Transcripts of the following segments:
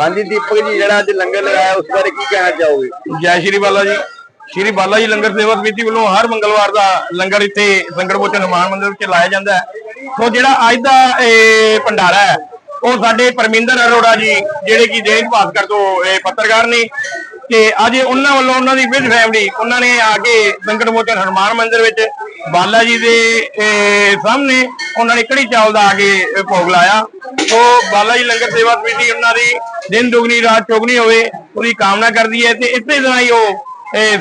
ਹਾਂਜੀ, ਦੀਪਕ ਜੀ, ਜਿਹੜਾ ਅੱਜ ਲੰਗਰ ਲਗਾਇਆ, ਉਸ ਬਾਰੇ ਕੀ ਕਹਿਣਾ ਚਾਹੋਗੇ? ਜੈ ਸ਼੍ਰੀ ਬਾਲਾ ਜੀ। ਸ਼੍ਰੀ ਬਾਲਾ ਜੀ ਲੰਗਰ ਸੇਵਾ ਸਮਿਤੀ ਵੱਲੋਂ ਹਰ ਮੰਗਲਵਾਰ ਦਾ ਲੰਗਰ ਇੱਥੇ ਸੰਗੜ ਮੋਚਨ ਹਨੂਮਾਨ ਮੰਦਿਰ ਵਿੱਚ ਲਾਇਆ ਜਾਂਦਾ ਹੈ। ਸੋ ਜਿਹੜਾ ਅੱਜ ਦਾ ਇਹ ਭੰਡਾਰਾ ਹੈ, ਉਹ ਸਾਡੇ ਪਰਮਿੰਦਰ ਅਰੋੜਾ ਜੀ, ਜਿਹੜੇ ਕਿ ਦੇਸ਼ ਭਾਸਕਰ ਤੋਂ ਇਹ ਪੱਤਰਕਾਰ ਨੇ, ਤੇ ਅੱਜ ਉਹਨਾਂ ਵੱਲੋਂ ਉਹਨਾਂ ਦੀ ਵਿਦ ਫੈਮਿਲੀ, ਉਹਨਾਂ ਨੇ ਆ ਕੇ ਸੰਗੜ ਮੋਚਨ ਹਨੂਮਾਨ ਮੰਦਿਰ ਵਿੱਚ ਬਾਲਾ ਜੀ ਦੇ ਇਹ, ਸਾਹਮਣੇ ਉਹਨਾਂ ਨੇ ਕੜੀ ਚਾਵਲ ਦਾ ਆ ਕੇ ਭੋਗ ਲਾਇਆ। ਸੋ ਬਾਲਾ ਜੀ ਲੰਗਰ ਸੇਵਾ ਸਮਿਤੀ ਉਹਨਾਂ ਦੀ ਦਿਨ ਦੁਗਣੀ ਰਾਤ ਚੌਗਣੀ ਹੋਵੇ ਉਹਦੀ ਕਾਮਨਾ ਕਰਦੀ ਹੈ ਤੇ ਇਸੇ ਤਰ੍ਹਾਂ ਹੀ ਉਹ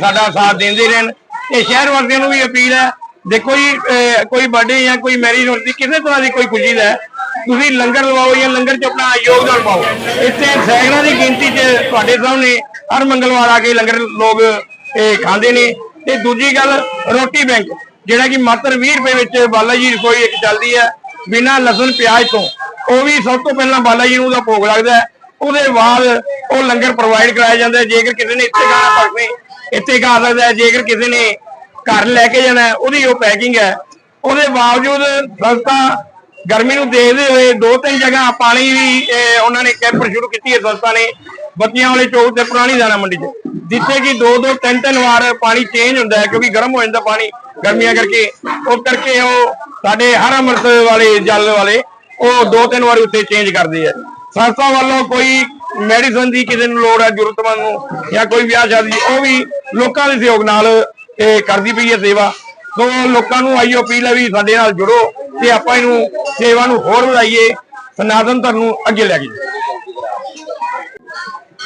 ਸਾਡਾ ਸਾਥ ਦਿੰਦੇ ਰਹਿਣ। ਤੇ ਸ਼ਹਿਰ ਵਾਸੀਆਂ ਨੂੰ ਵੀ ਅਪੀਲ ਹੈ ਦੇਖੋ ਜੀ ਕੋਈ ਬਰਥਡੇ ਜਾਂ ਕੋਈ ਮੈਰਿਜ ਹੁੰਦੀ ਕਿਸੇ ਤਰ੍ਹਾਂ ਦੀ ਕੋਈ ਖੁਸ਼ੀ ਦਾ ਤੁਸੀਂ ਲੰਗਰ ਲਵਾਓ ਜਾਂ ਲੰਗਰ 'ਚ ਆਪਣਾ ਯੋਗਦਾਨ ਪਾਓ। ਇੱਥੇ ਸੈਕੜਾਂ ਦੀ ਗਿਣਤੀ 'ਚ ਤੁਹਾਡੇ ਸਾਹਮਣੇ ਹਰ ਮੰਗਲਵਾਰ ਆ ਕੇ ਲੰਗਰ ਲੋਕ ਖਾਂਦੇ ਨੇ। ਤੇ ਦੂਜੀ ਗੱਲ ਰੋਟੀ ਬੈਂਕ। ਜਿਹੜਾ ਕਿ ਮਾਤਰ 20 ਰੁਪਏ ਵਿੱਚ ਬਾਲਾ ਜੀ ਰਸੋਈ ਇੱਕ ਚੱਲਦੀ ਹੈ, ਬਿਨਾਂ ਲਸਣ, ਪਿਆਜ਼ ਤੋਂ। ਉਹ ਵੀ ਸਭ ਤੋਂ ਪਹਿਲਾਂ ਬਾਲਾ ਜੀ ਨੂੰ ਉਹਦਾ ਭੋਗ ਲੱਗਦਾ ਹੈ। ਉਹਦੇ ਬਾਅਦ ਉਹ ਲੰਗਰ ਪ੍ਰੋਵਾਈਡ ਕਰਾਇਆ ਜਾਂਦਾ ਜੇਕਰ ਕਿਸੇ ਨੇ ਇੱਥੇ ਖਾਣਾ ਪਕਨੇ ਇੱਥੇ ਖਾ ਸਕਦਾ ਹੈ। ਜੇਕਰ ਕਿਸੇ ਨੇ ਘਰ ਲੈ ਕੇ ਜਾਣਾ ਉਹਦੀ ਉਹ ਪੈਕਿੰਗ ਹੈ। ਉਹਦੇ ਬਾਵਜੂਦ ਸੰਸਥਾ ਗਰਮੀ ਨੂੰ ਦੇਖਦੇ ਹੋਏ ਦੋ ਤਿੰਨ ਜਗ੍ਹਾ ਪਾਣੀ ਵੀ ਉਹਨਾਂ ਨੇ ਕੈਂਪ ਸ਼ੁਰੂ ਕੀਤੀ ਹੈ ਸੰਸਥਾ ਨੇ। ਬੱਤੀਆਂ ਵਾਲੇ ਚੌਕ ਤੇ ਪੁਰਾਣੀ ਦਾਣਾ ਮੰਡੀ 'ਚ। ਜਿੱਥੇ ਕਿ ਦੋ ਦੋ ਤਿੰਨ ਤਿੰਨ ਵਾਰ ਪਾਣੀ ਚੇਂਜ ਹੁੰਦਾ ਹੈ, ਕਿਉਂਕਿ ਗਰਮ ਹੋ ਜਾਂਦਾ ਪਾਣੀ, ਗਰਮੀਆਂ ਕਰਕੇ। ਉਹ ਕਰਕੇ ਉਹ ਸਾਡੇ ਹਰ ਅੰਮ੍ਰਿਤ ਵਾਲੇ, ਜਲ ਵਾਲੇ, ਉਹ ਦੋ ਤਿੰਨ ਵਾਰ ਉੱਥੇ ਚੇਂਜ ਕਰਦੇ ਆ। ਸੰਸਥਾ ਵੱਲੋਂ ਕੋਈ ਮੈਡੀਸਨ ਦੀ ਕਿਸੇ ਨੂੰ ਲੋੜ ਹੈ, ਜ਼ਰੂਰਤਮੰਦ ਨੂੰ, ਜਾਂ ਕੋਈ ਵਿਆਹ ਸ਼ਾਦੀ ਉਹ ਵੀ ਲੋਕਾਂ ਦੇ ਸਹਿਯੋਗ ਨਾਲ ਇਹ ਕਰਦੀ ਪਈ ਹੈ ਸੇਵਾ। ਸੋ ਲੋਕਾਂ ਨੂੰ ਆਈ ਅਪੀਲ ਹੈ ਵੀ ਸਾਡੇ ਨਾਲ ਜੁੜੋ, ਤੇ ਆਪਾਂ ਇਹਨੂੰ ਸੇਵਾ ਨੂੰ ਹੋਰ ਵਧਾਈਏ। ਸਨਾਤਨ ਧਰਮ ਨੂੰ ਅੱਗੇ ਲੈ ਕੇ ਜਾਈਏ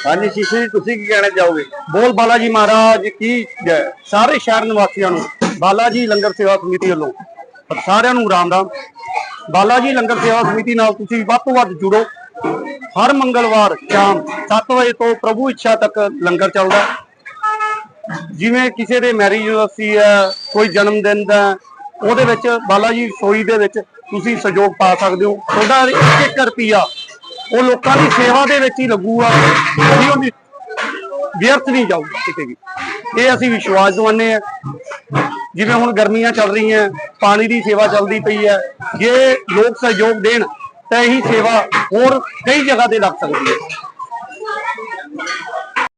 ਹਾਂਜੀ, ਸ਼ੀਸ਼ੂ ਜੀ, ਤੁਸੀਂ ਕੀ ਕਹਿਣਾ ਚਾਹੋਗੇ? ਬੋਲ ਬਾਲਾ ਜੀ ਮਹਾਰਾਜ ਕੀ ਜੈ। ਸਾਰੇ ਸ਼ਹਿਰ ਨਿਵਾਸੀਆਂ ਨੂੰ ਬਾਲਾ ਜੀ ਲੰਗਰ ਸੇਵਾ ਸਮਿਤੀ ਵੱਲੋਂ ਸਾਰਿਆਂ ਨੂੰ ਰਾਮ ਰਾਮ। ਬਾਲਾ ਜੀ ਲੰਗਰ ਸੇਵਾ ਸਮਿਤੀ ਨਾਲ ਤੁਸੀਂ ਵੱਧ ਤੋਂ ਵੱਧ ਜੁੜੋ। ਹਰ ਮੰਗਲਵਾਰ ਸ਼ਾਮ 7 ਵਜੇ ਤੋਂ ਪ੍ਰਭੂ ਇੱਛਾ ਤੱਕ ਲੰਗਰ ਚੱਲਦਾ ਜਿਵੇਂ ਕਿਸੇ ਦੇ ਮੈਰਿਜ ਯੂਨੀਵਰਸਿਟੀ ਹੈ, ਕੋਈ ਜਨਮ ਦਿਨ ਦਾ ਉਹਦੇ ਵਿੱਚ ਬਾਲਾ ਜੀ ਰਸੋਈ ਦੇ ਵਿੱਚ ਤੁਸੀਂ ਸਹਿਯੋਗ ਪਾ ਸਕਦੇ ਹੋ। ਤੁਹਾਡਾ ਇੱਕ ਇੱਕ ਰੁਪਿਆ ਉਹ ਲੋਕਾਂ ਦੀ ਸੇਵਾ ਦੇ ਵਿੱਚ ਹੀ ਲੱਗੂਗਾ। ਕਦੀ ਉਹਦੀ ਵਿਅਰਥ ਨਹੀਂ ਜਾਊਗਾ ਕਿਤੇ ਵੀ। ਇਹ ਅਸੀਂ ਵਿਸ਼ਵਾਸ ਦਵਾਨੇ ਆ ਜਿਵੇਂ ਹੁਣ ਗਰਮੀਆਂ ਚੱਲ ਰਹੀਆਂ, ਪਾਣੀ ਦੀ ਸੇਵਾ ਚੱਲਦੀ ਪਈ ਹੈ। ਜੇ ਲੋਕ ਸਹਿਯੋਗ ਦੇਣ, ਤਾਂ ਇਹੀ ਸੇਵਾ ਹੋਰ ਕਈ ਜਗ੍ਹਾ ਤੇ ਲੱਗ ਸਕਦੀ ਹੈ।